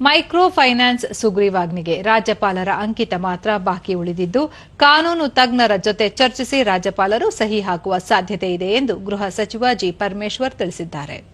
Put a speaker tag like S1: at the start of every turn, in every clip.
S1: Micro finance ಸುಗ್ರೀವಾಜ್ಞೆಗೆ ರಾಜ್ಯಪಾಲರ ಅಂಕಿತ ಮಾತ್ರ ಬಾಕಿ ಉಳಿದಿದ್ದು, ಕಾನೂನು ತಜ್ಞರ ಜೊತೆ ಚರ್ಚಿಸಿ ರಾಜ್ಯಪಾಲರು ಸಹಿ ಹಾಕುವ ಸಾಧ್ಯತೆ ಇದೆ ಎಂದು ಗೃಹ ಸಚಿವ ಜಿ. ಪರಮೇಶ್ವರ್ ತಿಳಿಸಿದ್ದಾರೆ.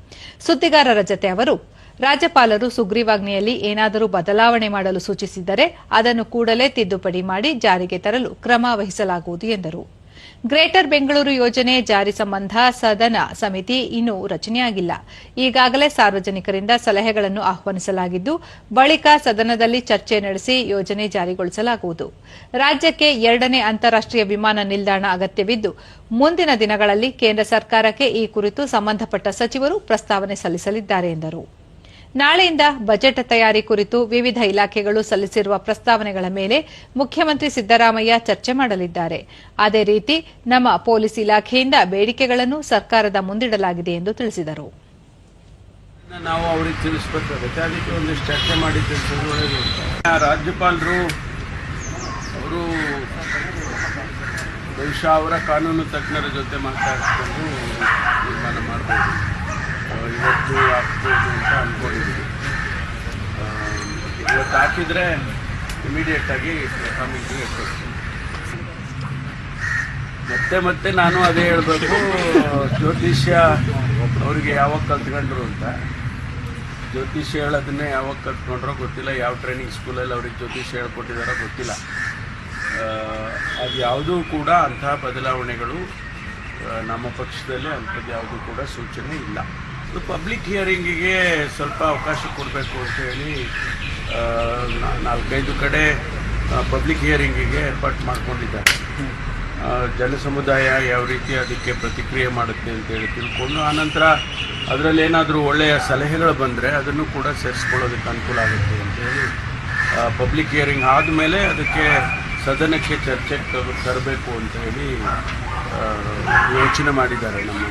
S1: ಸುದ್ದಿಗಾರರ ಜತೆ ಅವರು, ರಾಜ್ಯಪಾಲರು ಸುಗ್ರೀವಾಜ್ಞೆಯಲ್ಲಿ ಏನಾದರೂ ಬದಲಾವಣೆ ಮಾಡಲು ಸೂಚಿಸಿದ್ದರೆ ಅದನ್ನು ಕೂಡಲೇ ತಿದ್ದುಪಡಿ ಮಾಡಿ ಜಾರಿಗೆ ತರಲು ಕ್ರಮ ವಹಿಸಲಾಗುವುದು ಎಂದರು. ಗ್ರೇಟರ್ ಬೆಂಗಳೂರು ಯೋಜನೆ ಜಾರಿ ಸಂಬಂಧ ಸದನ ಸಮಿತಿ ಇನ್ನೂ ರಚನೆಯಾಗಿಲ್ಲ. ಈಗಾಗಲೇ ಸಾರ್ವಜನಿಕರಿಂದ ಸಲಹೆಗಳನ್ನು ಆಹ್ವಾನಿಸಲಾಗಿದ್ದು, ಬಳಿಕ ಸದನದಲ್ಲಿ ಚರ್ಚೆ ನಡೆಸಿ ಯೋಜನೆ ಜಾರಿಗೊಳಿಸಲಾಗುವುದು. ರಾಜ್ಯಕ್ಕೆ ಎರಡನೇ ಅಂತಾರಾಷ್ಟೀಯ ವಿಮಾನ ನಿಲ್ದಾಣ ಅಗತ್ಯವಿದ್ದು, ಮುಂದಿನ ದಿನಗಳಲ್ಲಿ ಕೇಂದ್ರ ಸರ್ಕಾರಕ್ಕೆ ಈ ಕುರಿತು ಸಂಬಂಧಪಟ್ಟ ಸಚಿವರು ಪ್ರಸ್ತಾವನೆ ಸಲ್ಲಿಸಲಿದ್ದಾರೆ ಎಂದರು. ನಾಳೆಯಿಂದ ಬಜೆಟ್ ತಯಾರಿ ಕುರಿತು ವಿವಿಧ ಇಲಾಖೆಗಳು ಸಲ್ಲಿಸಿರುವ ಪ್ರಸ್ತಾವನೆಗಳ ಮೇಲೆ ಮುಖ್ಯಮಂತ್ರಿ ಸಿದ್ದರಾಮಯ್ಯ ಚರ್ಚೆ ಮಾಡಲಿದ್ದಾರೆ. ಅದೇ ರೀತಿ ನಮ್ಮ ಪೊಲೀಸ್ ಇಲಾಖೆಯಿಂದ ಬೇಡಿಕೆಗಳನ್ನು ಸರ್ಕಾರದ ಮುಂದಿಡಲಾಗಿದೆ ಎಂದು ತಿಳಿಸಿದರು.
S2: ನಾವು ಅವರಿಗೆ ಒಂದಿಷ್ಟು ಚರ್ಚೆ ಮಾಡಿ ರಾಜ್ಯಪಾಲರು ಅವರು ಬಹುಶಃ ಅವರ ಕಾನೂನು ತಜ್ಞರ ಜೊತೆ ಮಾತಾಡಿಸ್ಕೊಂಡು ಹಾಕಿದರೆ ಇಮಿಡಿಯೇಟಾಗಿ ಆಗಿ ಮತ್ತೆ ಮತ್ತೆ ನಾನು ಅದೇ ಹೇಳಬೇಕು, ಜ್ಯೋತಿಷ್ಯ ಅವರಿಗೆ ಯಾವಾಗ ಕಲ್ತ್ಕೊಂಡ್ರು ಅಂತ. ಜ್ಯೋತಿಷ್ಯ ಹೇಳೋದನ್ನೇ ಯಾವಾಗ ಕಲ್ತ್ಕೊಂಡ್ರೋ ಗೊತ್ತಿಲ್ಲ, ಯಾವ ಟ್ರೈನಿಂಗ್ ಸ್ಕೂಲಲ್ಲಿ ಅವ್ರಿಗೆ ಜ್ಯೋತಿಷ್ಯ ಹೇಳ್ಕೊಟ್ಟಿದಾರೋ ಗೊತ್ತಿಲ್ಲ. ಅದು ಯಾವುದೂ ಕೂಡ ಅಂತಹ ಬದಲಾವಣೆಗಳು ನಮ್ಮ ಪಕ್ಷದಲ್ಲಿ ಅಂಥದ್ದು ಯಾವುದೂ ಕೂಡ ಸೂಚನೆ ಇಲ್ಲ. ಪಬ್ಲಿಕ್ ಹಿಯರಿಂಗಿಗೆ ಸ್ವಲ್ಪ ಅವಕಾಶ ಕೊಡಬೇಕು ಅಂತ ಹೇಳಿ ನಾಲ್ಕೈದು ಕಡೆ ಪಬ್ಲಿಕ್ ಹಿಯರಿಂಗಿಗೆ ಏರ್ಪಾಟ್ ಮಾಡ್ಕೊಂಡಿದ್ದಾರೆ. ಜನ ಜನಸಮುದಾಯ ಯಾವ ರೀತಿ ಅದಕ್ಕೆ ಪ್ರತಿಕ್ರಿಯೆ ಮಾಡುತ್ತೆ ಅಂತೇಳಿ ತಿಳ್ಕೊಂಡು ಆನಂತರ ಅದರಲ್ಲಿ ಏನಾದರೂ ಒಳ್ಳೆಯ ಸಲಹೆಗಳು ಬಂದರೆ ಅದನ್ನು ಕೂಡ ಸೇರಿಸ್ಕೊಳ್ಳೋದಕ್ಕೆ ಅನುಕೂಲ ಆಗುತ್ತೆ ಅಂತೇಳಿ ಪಬ್ಲಿಕ್ ಹಿಯರಿಂಗ್ ಆದಮೇಲೆ ಅದಕ್ಕೆ ಸದನಕ್ಕೆ ಚರ್ಚೆಗೆ ತರಬೇಕು ಅಂತ ಹೇಳಿ ಯೋಚನೆ ಮಾಡಿದ್ದಾರೆ ನಮ್ಮ